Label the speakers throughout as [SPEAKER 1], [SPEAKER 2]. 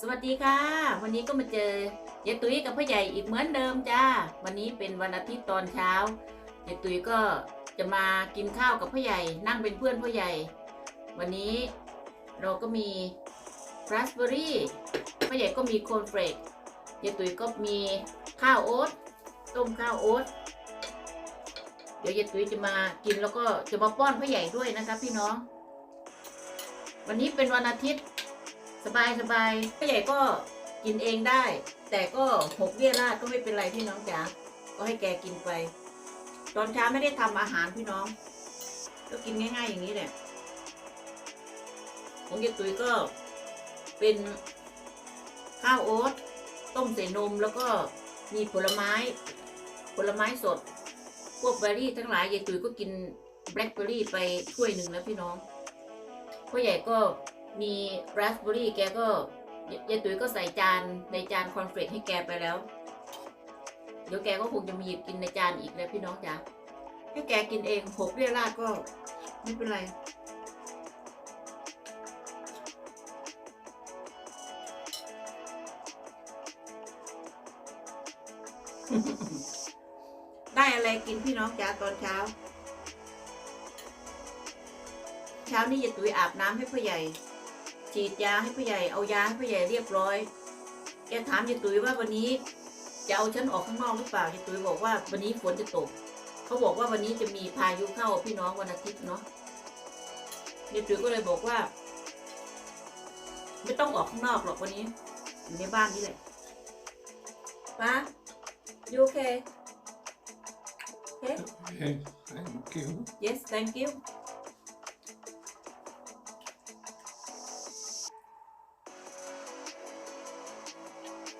[SPEAKER 1] สวัสดีค่ะ วันนี้ก็มาเจอยายตุ้ยกับพ่อใหญ่อีกเหมือนเดิมจ้า วันนี้เป็นวันอาทิตย์ตอนเช้ายายตุ้ยก็จะมากินข้าวกับพ่อใหญ่ นั่งเป็นเพื่อนพ่อใหญ่ วันนี้เราก็มีราสเบอร์รี่พ่อใหญ่ก็มีโคนเฟรกยายตุ้ยก็มีข้าวโอ๊ตต้มข้าวโอ๊ตเดี๋ยวยายตุ้ยจะมากินแล้วก็จะมาป้อนพ่อใหญ่ด้วยนะคะพี่น้อง วันนี้เป็นวันอาทิตย์ สบายสบายพ่อใหญ่ก็กินเองได้ แต่ก็หกเบี้ยราดก็ไม่เป็นไรพี่น้องจ๋าก็ให้แกกินไป ตอนเช้าไม่ได้ทำอาหารพี่น้อง ก็กินง่าย ๆ อย่างนี้แหละของยายตุ๋ยก็เป็นข้าวโอ๊ตต้มใส่นมแล้วก็มีผลไม้ ผลไม้สด พวกเบอร์รี่ทั้งหลายยายตุ๋ยก็กินแบล็คเบอร์รี่ไปถ้วยหนึ่งแล้วพี่น้อง พ่อใหญ่ก็มีราสเบอร์รี่แกก็ยายตุ๋ยก็ใส่จานในจานคอนเฟลกให้แกไปแล้ว เดี๋ยวแกก็คงจะมีหยิบกินในจานอีกเลยพี่น้องจ๋าให้แกกินเองหกเรียราดก็ไม่เป็นไรได้อะไรกินพี่น้องจ๋าตอนเช้า ช้านี้ยายตุ๋ยอาบน้ำให้พ่อใหญ่ ฉีดยาให้พ่อใหญ่ เอายาให้พ่อใหญ่เรียบร้อย แกถามยายตุ๋ยว่าวันนี้จะเอาฉันออกข้างนอกหรือเปล่ายายตุ๋ยบอกว่าวันนี้ฝนจะตก เขาบอกว่าวันนี้จะมีพายุเข้าพี่น้องวันอาทิตย์เนาะยายตุ๋ยก็เลยบอกว่า ไม่ต้องออกข้างนอกหรอกวันนี้อยู่ในบ้านนี่แหละป้า you okay okay
[SPEAKER 2] Yes, thank you.
[SPEAKER 1] yes thank you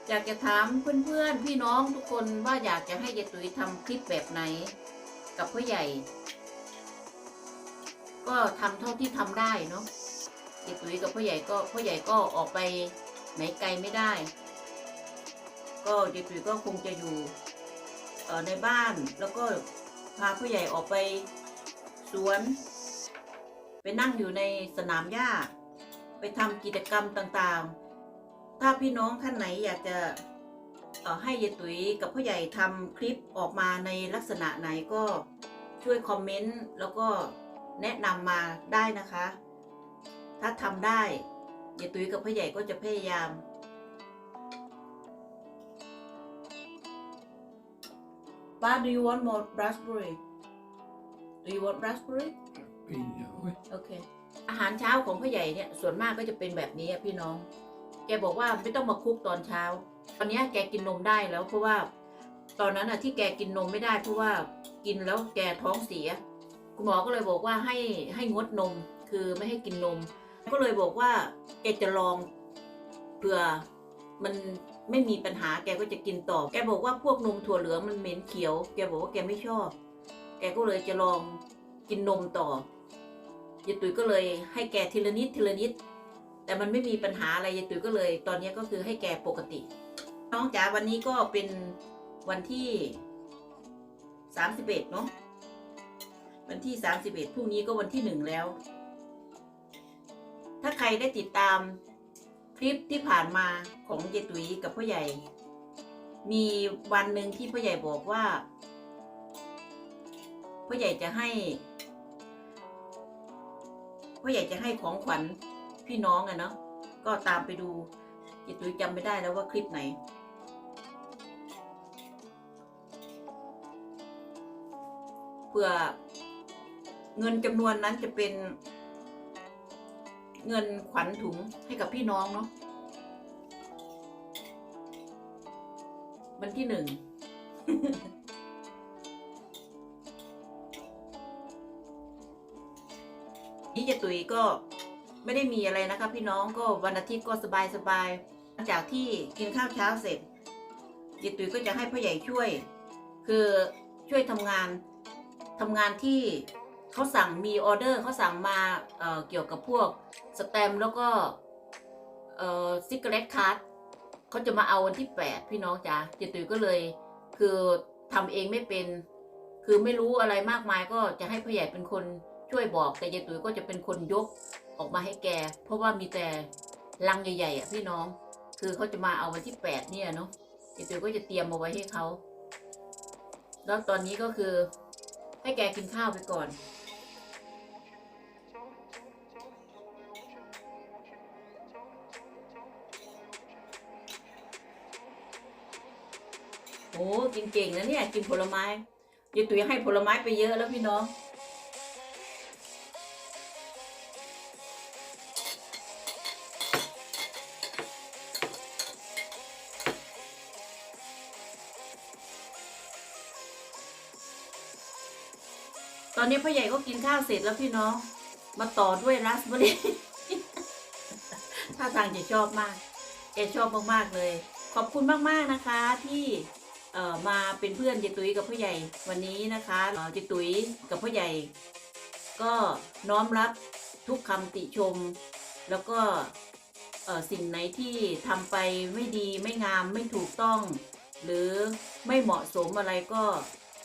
[SPEAKER 1] อยากจะถามเพื่อนๆ พี่น้องทุกคนว่าอยากจะให้ยายตุ๋ยทำคลิปแบบไหน กับพ่อใหญ่ ก็ทำเท่าที่ทำได้เนาะยายตุ๋ยกับพ่อใหญ่ก็พ่อใหญ่ก็ออกไปไหนไกลไม่ได้ ก็ยายตุ๋ยก็คงจะอยู่ในบ้านแล้วก็พาพ่อใหญ่ออกไปสวน ไปนั่งอยู่ในสนามหญ้า ไปทำกิจกรรมต่างๆ ถ้าพี่น้องท่านไหนอยากจะเอ่อให้ยายตุ๋ยกับพ่อใหญ่ทำคลิปออกมาในลักษณะไหนก็ช่วยคอมเมนต์แล้วก็แนะนำมาได้นะคะ ถ้าทำได้ยายตุ๋ยกับพ่อใหญ่ก็จะพยายามป้า do you want more raspberry do you want raspberry
[SPEAKER 2] Ja, oj.
[SPEAKER 1] โอเคอาหารเช้าของพ่อใหญ่เนี่ยส่วนมากก็จะเป็นแบบนี้อะพี่น้อง แกบอกว่าไม่ต้องมาคุกตอนเช้า ตอนนี้แกกินนมได้แล้วเพราะว่า ตอนนั้นอะที่แกกินนมไม่ได้ เพราะว่ากินแล้วแกท้องเสีย คุณหมอก็เลยบอกว่าให้ให้งดนมคือไม่ให้กินนม ก็เลยบอกว่าแกจะลองเผื่อมันไม่มีปัญหาแกก็จะกินต่อ แกบอกว่าพวกนมถั่วเหลืองมันเหม็นเขียว แกบอกว่าแกไม่ชอบ แกก็เลยจะลองกินนมต่อยายตุ๋ยก็เลยให้แกทีละนิดทีละนิด แต่มันไม่มีปัญหาอะไรยายตุ๋ยก็เลย ตอนนี้ก็คือให้แกปกติ น้องจ๋าวันนี้ก็เป็นวันที่สามสิบเอ็ดเนาะวันที่สามสิบเอ็ดพรุ่งนี้ก็วันที่หนึ่งแล้ว ถ้าใครได้ติดตามคลิปที่ผ่านมาของยายตุ๋ยกับพ่อใหญ่ มีวันหนึ่งที่พ่อใหญ่บอกว่าพ่อใหญ่จะให้พ่อใหญ่จะให้ของขวัญ พี่น้องอะเนาะก็ตามไปดูจิตุยจำไม่ได้แล้วว่าคลิปไหน เพื่อเงินจำนวนนั้นจะเป็น เงินขวัญถุงให้กับพี่น้องเนาะวันที่หนึ่งนี่จะตุยก็ ไม่ได้มีอะไรนะคะ พี่น้องก็วันอาทิตย์ก็สบายสบายๆหลังจากที่กินข้าวเช้าเสร็จจิตุยก็จะให้พ่อใหญ่ช่วย คือช่วยทำงานทำงานที่เขาสั่งมีออเดอร์เขาสั่งมาเเกี่ยวกับพวกสแตมแล้วก็เอ่อซิกเรตคัสเขาจะมาเอาวันที่ 8 พี่น้องจ๋าจิตุยก็เลย คือทำเองไม่เป็น คือไม่รู้อะไรมากมายก็จะให้พ่อใหญ่เป็นคนช่วยบอกแต่ยายตุ๋ยก็จะเป็นคนยก ออกมาให้แก เพราะว่ามีแต่ลังใหญ่ๆอะพี่น้อง คือเขาจะมาเอาวันที่แปดเนี่ยเนาะเดี๋ยวก็จะเตรียมเอาไว้ให้เขาแล้วตอนนี้ก็คือ ให้แกกินข้าวไปก่อน โอ้กินเก่งนะเนี่ย กินผลไม้ยายตุ๋ยให้ผลไม้ไปเยอะแล้วพี่น้อง ตอนนี้พ่อใหญ่ก็กินข้าวเสร็จแล้วพี่น้อง มาต่อด้วยราสเบอร์รี่ถ้าทางจะชอบมากแกชอบมากๆเลย ขอบคุณมากๆนะคะที่เออมาเป็นเพื่อนเจตุยกับพ่อใหญ่วันนี้นะคะเจตุยกับพ่อใหญ่ ก็น้อมรับทุกคำติชม แล้วก็เออสิ่งไหนที่ทำไปไม่ดีไม่งามไม่ถูกต้อง หรือไม่เหมาะสมอะไรก็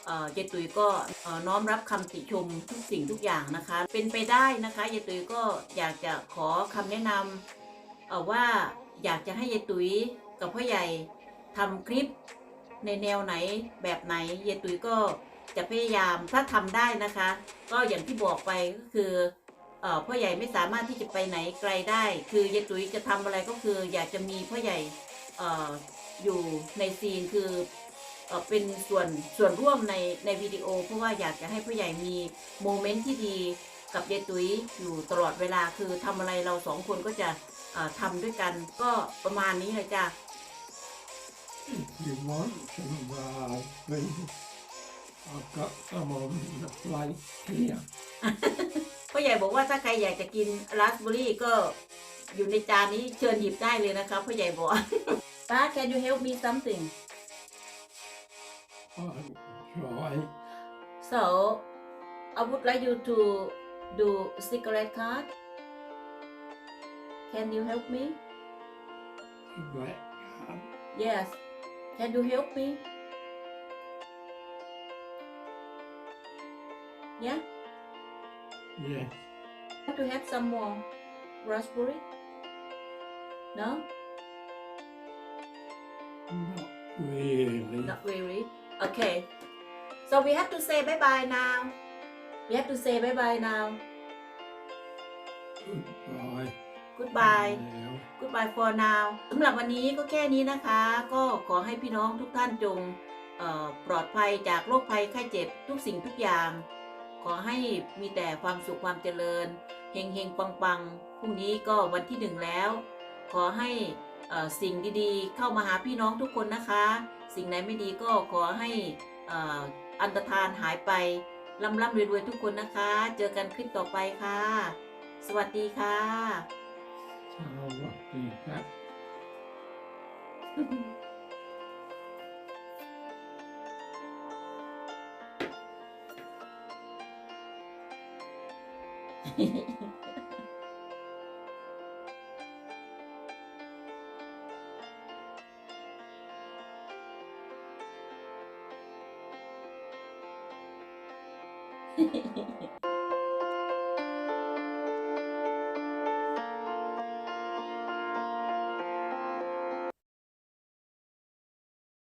[SPEAKER 1] เอ่อเจตุยก็น้อมรับคำติชมทุกสิ่งทุกอย่างนะคะ เป็นไปได้นะคะเจตุยก็อยากจะขอคำแนะนำเออว่าอยากจะให้ยายตุ๋ยกับพ่อใหญ่ทำคลิปในแนวไหนแบบไหนยายตุ๋ยก็จะพยายามถ้าทำได้นะคะ ก็อย่างที่บอกไปก็คืออพ่อใหญ่ไม่สามารถที่จะไปไหนไกลได้ คือยายตุ๋ยจะทำอะไรก็คืออยากจะมีพ่อใหญ่ออยู่ในซีนคือ เออเป็นส่วนส่วนร่วมในในวิดีโอ เพราะว่าอยากจะให้พ่อใหญ่มีโมเมนต์ที่ดีกับยายตุ๋ยอยู่ตลอดเวลาคือทำอะไรเราสองคนก็จะเอ่อทำด้วยกันก็ประมาณนี้เลยจ้ะ
[SPEAKER 2] If you want some raspberry, I've got some on the plate here.
[SPEAKER 1] พ่อใหญ่บอกว่าถ้าใครอยากจะกินราสเบอร์รี่ก็อยู่ในจานนี้เชิญหยิบได้เลยนะคะพ่อใหญ่บอกป้า can you help me something
[SPEAKER 2] I'll
[SPEAKER 1] so I would like you to do cigarette card can you help me
[SPEAKER 2] Black card.
[SPEAKER 1] yes can you help me yeah
[SPEAKER 2] Yes.
[SPEAKER 1] want to have some more raspberry no
[SPEAKER 2] Not really.
[SPEAKER 1] Not really. Okay. So we have to say bye bye now. We have to say bye bye now.
[SPEAKER 2] Goodbye.
[SPEAKER 1] Goodbye.
[SPEAKER 2] Now.
[SPEAKER 1] Goodbye for now. สำหรับวันนี้ก็แค่นี้นะคะ ก็ขอให้พี่น้องทุกท่านจงเอ่อปลอดภัยจากโรคภัยไข้เจ็บทุกสิ่งทุกอย่าง ขอให้มีแต่ความสุขความเจริญ เฮงเฮงปังปังพรุ่งนี้ก็วันที่หนึ่งแล้ว ขอให้เอ่อสิ่งดีๆ เข้ามาหาพี่น้องทุกคนนะคะ สิ่งไหนไม่ดีก็ขอให้เอ่ออันตรธานหายไปร่ำร่ำรวยๆทุกคนนะคะ เจอกันคลิปต่อไปค่ะ สวัสดีค่ะ
[SPEAKER 2] So what do you have?
[SPEAKER 1] Hehehe ハハハハ。